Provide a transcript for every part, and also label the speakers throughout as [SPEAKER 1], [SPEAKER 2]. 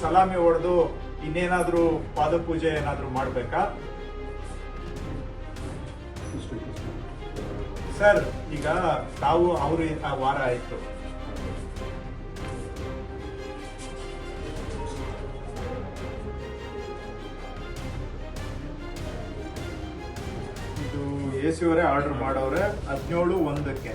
[SPEAKER 1] ಸಲಾಮಿ ಹೊಡೆದು ಇನ್ನೇನಾದ್ರೂ ಪಾದಪೂಜೆ ಏನಾದ್ರೂ ಮಾಡ್ಬೇಕಾ? ಸರ್, ಈಗ ತಾವು, ಅವರು ವಾರ ಆಯ್ತು. ಇದು ಎ ಸಿ ಅವರೇ ಆರ್ಡರ್ ಮಾಡೋರೆ ಹದಿನೇಳು ಒಂದಕ್ಕೆ.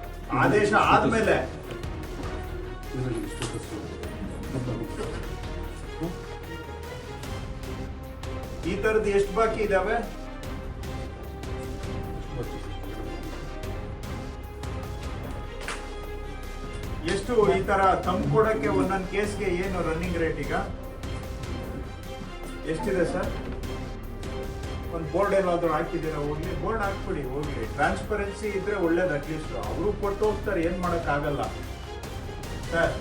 [SPEAKER 1] ಆದೇಶ ಆದಮೇಲೆ. ಈ ತರದ್ ಎಷ್ಟು ಬಾಕಿ ಇದಾವೆ? ಎಷ್ಟು ಈ ತರ ತಂದು ಕೊಡಕ್ಕೆ ಒಂದೊಂದು ಕೇಸ್ಗೆ ಏನು ರನ್ನಿಂಗ್ ರೇಟ್ ಈಗ? ಎಷ್ಟಿದೆ ಸರ್? ಒಂದು ಬೋರ್ಡ್ ಏನಾದರೂ ಹಾಕಿದ್ದೀರಾ ಹೋಗ್ಲಿ. ಬೋರ್ಡ್ ಹಾಕ್ಬಿಡಿ ಹೋಗ್ಲಿ. ಟ್ರಾನ್ಸ್ಪರೆನ್ಸಿ ಇದ್ರೆ ಒಳ್ಳೇದು ಅಟ್ಲೀಸ್ಟ್ ಅವರು ಕೊಟ್ಟು ಹೋಗ್ತಾರೆ ಏನು ಮಾಡಕ್ ಆಗಲ್ಲ ಸರ್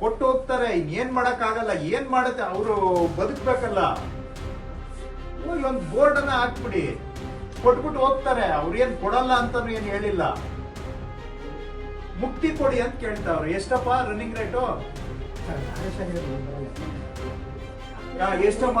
[SPEAKER 1] ಕೊಟ್ಟು ಹೋಗ್ತಾರೆ ಇನ್ನೇನು ಮಾಡಕ್ ಆಗಲ್ಲ ಏನ್ ಮಾಡುತ್ತೆ ಅವರು ಬದುಕಬೇಕಲ್ಲ. ಹೋಗಿ ಒಂದು ಬೋರ್ಡ್ ಅನ್ನ ಹಾಕ್ಬಿಡಿ. ಕೊಟ್ಬಿಟ್ಟು ಹೋಗ್ತಾರೆ. ಅವ್ರೇನು ಏನ್ ಕೊಡಲ್ಲ ಅಂತಾನು ಏನು ಹೇಳಿಲ್ಲ. ಮುಕ್ತಿ ಕೊಡಿ ಅಂತ ಕೇಳ್ತಾವ್ರೆ ಎಷ್ಟಪ್ಪ ರನ್ನಿಂಗ್ ರೇಟು ಎಷ್ಟಮ್ಮ?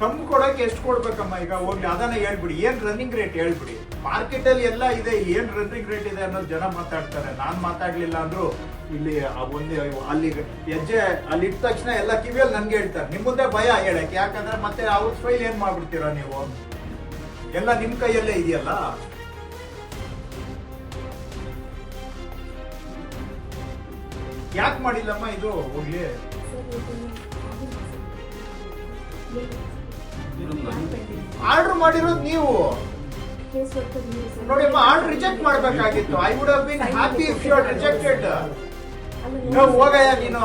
[SPEAKER 1] ಕಮ್ಮಿ ಕೊಡೋಕೆ ಎಷ್ಟು ಕೊಡ್ಬೇಕಮ್ಮ? ಈಗ ಹೋಗ್ಲಿ ಅದನ್ನ ಹೇಳ್ಬಿಡಿ. ಏನ್ ರನ್ನಿಂಗ್ ರೇಟ್ ಹೇಳ್ಬಿಡಿ. ಮಾರ್ಕೆಟ್ ಅಲ್ಲಿ ಎಲ್ಲ ಇದೆ ಏನ್ ರನ್ನಿಂಗ್ ರೇಟ್ ಇದೆ ಅನ್ನೋದು ಜನ ಮಾತಾಡ್ತಾರೆ. ನಾನ್ ಮಾತಾಡ್ಲಿಲ್ಲ ಅಂದ್ರು ಇಲ್ಲಿ ಒಂದೇ ಅಲ್ಲಿ ಹೆಜ್ಜೆ ಅಲ್ಲಿ ಇಟ್ಟ ತಕ್ಷಣ ಎಲ್ಲ ಕಿವಿಯಲ್ಲಿ ನನ್ಗೆ ಹೇಳ್ತಾರೆ. ನಿಮ್ ಮುಂದೆ ಭಯ ಹೇಳಕ್ಕೆ. ಯಾಕಂದ್ರೆ ಮತ್ತೆ ಅವ್ರ ಫೈಲ್ ಏನ್ ಮಾಡ್ಬಿಡ್ತೀರಾ ನೀವು? ಎಲ್ಲ ನಿಮ್ ಕೈಯಲ್ಲೇ ಇದೆಯಲ್ಲ? ಯಾಕೆ ಮಾಡಿಲ್ಲಮ್ಮ ಇದು? ಹೋಗ್ಲಿ. ಆರ್ಡರ್ ಮಾಡಿರೋದು ನೀವು. ನೋಡಿ ಅಮ್ಮ ಆರ್ಡರ್ ರಿಜೆಕ್ಟ್ ಮಾಡಬೇಕಾಗಿತ್ತು. I would have been happy if you rejected ನಾವು ಹೋಗಯ್ಯ ನೀನು.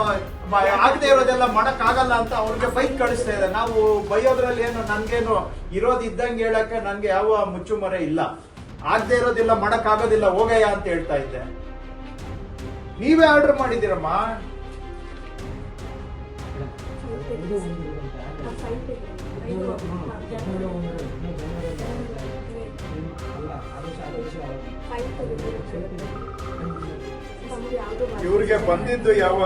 [SPEAKER 1] ಆಗದೆ ಇರೋದೆಲ್ಲ ಮಾಡಕ್ ಆಗಲ್ಲ ಅಂತ ಅವ್ರಿಗೆ ಬೈಕ್ ಕಳಿಸ್ತಾ ಇದೆ ನಾವು ಬೈಯೋದ್ರಲ್ಲಿ ಏನು ನನ್ಗೇನು ಇರೋದು ಇದ್ದಂಗೆ ಹೇಳಕ್ಕೆ ನನ್ಗೆ ಯಾವ ಮುಚ್ಚುಮರೆ ಇಲ್ಲ. ಆಗದೆ ಇರೋದಿಲ್ಲ ಮಾಡಕ್ ಆಗೋದಿಲ್ಲ ಹೋಗಯ್ಯ ಅಂತ ಹೇಳ್ತಾ ಇದ್ದೆ. ನೀವೇ ಆರ್ಡರ್ ಮಾಡಿದ್ದೀರಮ್ಮ. ಇವ್ರಿಗೆ ಬಂದಿದ್ದು ಯಾವ